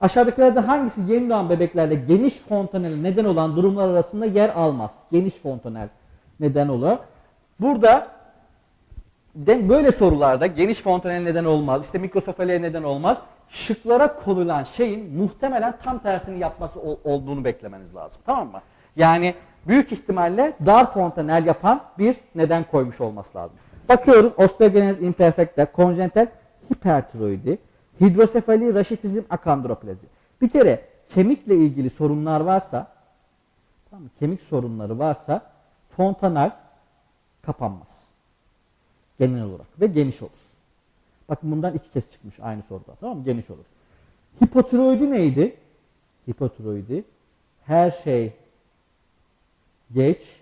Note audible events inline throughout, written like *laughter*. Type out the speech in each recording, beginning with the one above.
Aşağıdakilerden hangisi yeni doğan bebeklerde geniş fontanel neden olan durumlar arasında yer almaz? Geniş fontanel neden olur. Burada de böyle sorularda geniş fontanel neden olmaz, işte mikrosefaliye neden olmaz. Şıklara konulan şeyin muhtemelen tam tersini yapması ol- olduğunu beklemeniz lazım. Tamam mı? Yani büyük ihtimalle dar fontanel yapan bir neden koymuş olması lazım. Bakıyoruz osteogenesis imperfecta, konjenital hipertiroidi, hidrosefali, raşitizm, akandroplezi. Bir kere kemikle ilgili sorunlar varsa, tamam mı? kemik sorunları varsa fontanel kapanmaz genel olarak ve geniş olur. Bakın bundan iki kez çıkmış aynı soruda. Tamam mı? Geniş olur. Hipotiroidi neydi? Hipotiroidi her şey geç,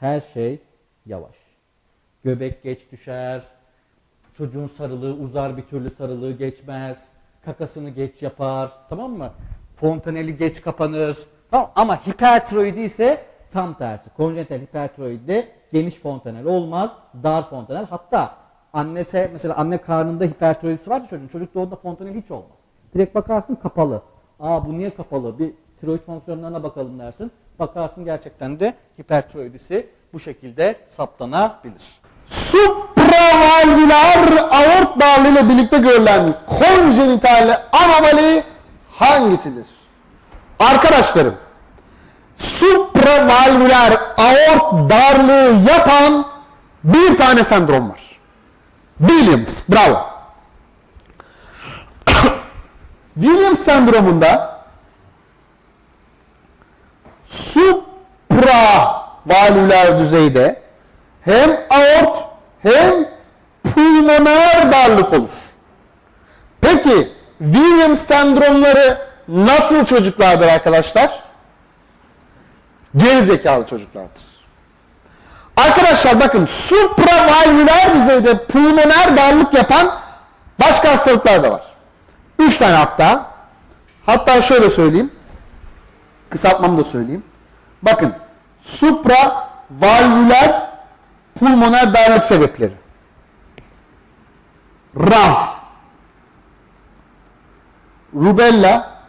her şey yavaş. Göbek geç düşer, çocuğun sarılığı uzar bir türlü sarılığı geçmez, kakasını geç yapar, tamam mı? Fontaneli geç kapanır. Tamam ama hipertiroidi ise tam tersi. Konjenital hipertiroidde geniş fontanel olmaz, dar fontanel. Hatta annete mesela anne karnında hipertiroidisi varsa çocuğun, çocuk doğduğunda fontanel hiç olmaz. Direkt bakarsın kapalı. Aa bu niye kapalı? Bir tiroid fonksiyonlarına bakalım dersin. Bakarsın gerçekten de hipertiroidisi bu şekilde saptanabilir. Supravalvular aort darlığı ile birlikte görülen konjenital anomali hangisidir? Arkadaşlarım, supravalvular aort darlığı yapan bir tane sendrom var. Williams, bravo. *coughs* Williams sendromunda supravalvular düzeyde hem aort hem pulmoner darlık olur. Peki Williams sendromları nasıl çocuklardır arkadaşlar? Geri zekalı çocuklardır. Arkadaşlar bakın supravalvular düzeyde pulmoner darlık yapan başka hastalıklar da var. Üç tane hatta. Hatta şöyle söyleyeyim. Kısaltmamı da söyleyeyim. Bakın supravalvular pulmoner darlık sebepleri. RAF, rubella,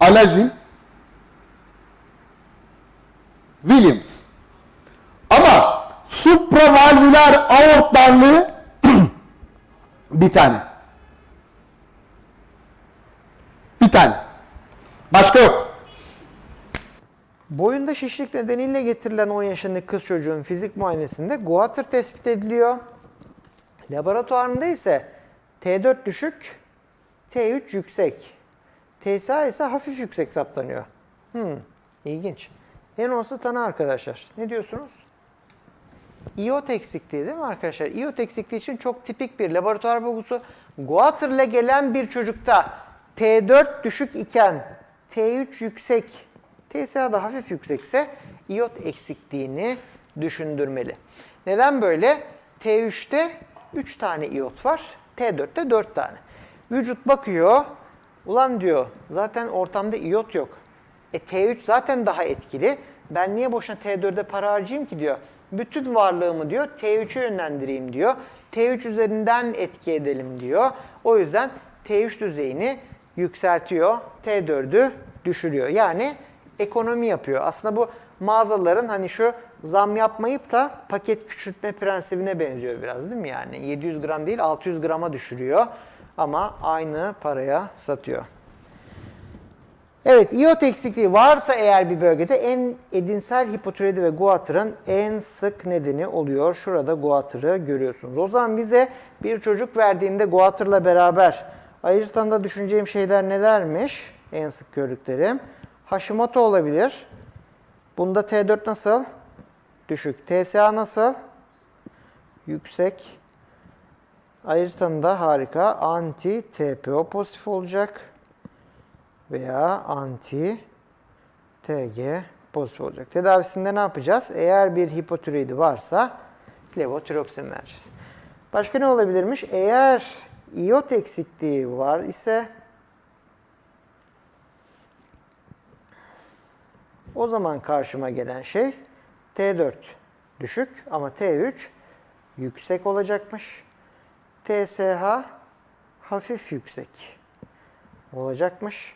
alerji, Williams. Ama supravalvular aort darlığı *clears throat* bir tane. Bir tane. Başka yok. Boyunda şişlik nedeniyle getirilen 10 yaşındaki kız çocuğun fizik muayenesinde guatr tespit ediliyor. Laboratuvarında ise T4 düşük, T3 yüksek. TSA ise hafif yüksek saptanıyor. Hmm, ilginç. En olası tanı arkadaşlar. Ne diyorsunuz? İyot eksikliği değil mi arkadaşlar? İyot eksikliği için çok tipik bir laboratuvar bulgusu. Guatr ile gelen bir çocukta T4 düşük iken T3 yüksek, TSA da hafif yüksekse iyot eksikliğini düşündürmeli. Neden böyle? T3'te 3 tane iyot var, T4'te 4 tane. Vücut bakıyor, ulan diyor zaten ortamda iyot yok. E T3 zaten daha etkili. Ben niye boşuna T4'e para harcayayım ki diyor. Bütün varlığımı diyor T3'e yönlendireyim diyor. T3 üzerinden etki edelim diyor. O yüzden T3 düzeyini yükseltiyor. T4'ü düşürüyor. Yani ekonomi yapıyor. Aslında bu mağazaların hani şu zam yapmayıp da paket küçültme prensibine benziyor biraz değil mi yani? 700 gram değil 600 grama düşürüyor ama aynı paraya satıyor. Evet, iot eksikliği varsa eğer bir bölgede en edinsel hipotiroidi ve guatrın en sık nedeni oluyor. Şurada guatrı görüyorsunuz. O zaman bize bir çocuk verdiğinde guatrla beraber ayırtanda düşüneceğim şeyler nelermiş? En sık gördüklerim. Hashimoto olabilir. Bunda T4 nasıl? Düşük. TSA nasıl? Yüksek. Ayırtanda harika. Anti TPO pozitif olacak veya anti TG pozitif olacak. Tedavisinde ne yapacağız? Eğer bir hipotiroidi varsa levotiroksin vereceğiz. Başka ne olabilirmiş? Eğer iot eksikliği var ise o zaman karşıma gelen şey T4 düşük ama T3 yüksek olacakmış. TSH hafif yüksek. olacakmış.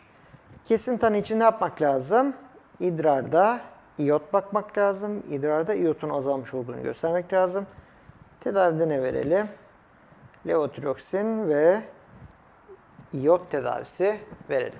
Kesin tanı için ne yapmak lazım? İdrarda iyot bakmak lazım. İdrarda iyotun azalmış olduğunu göstermek lazım. Tedavide ne verelim? Levotiroksin ve iyot tedavisi verelim.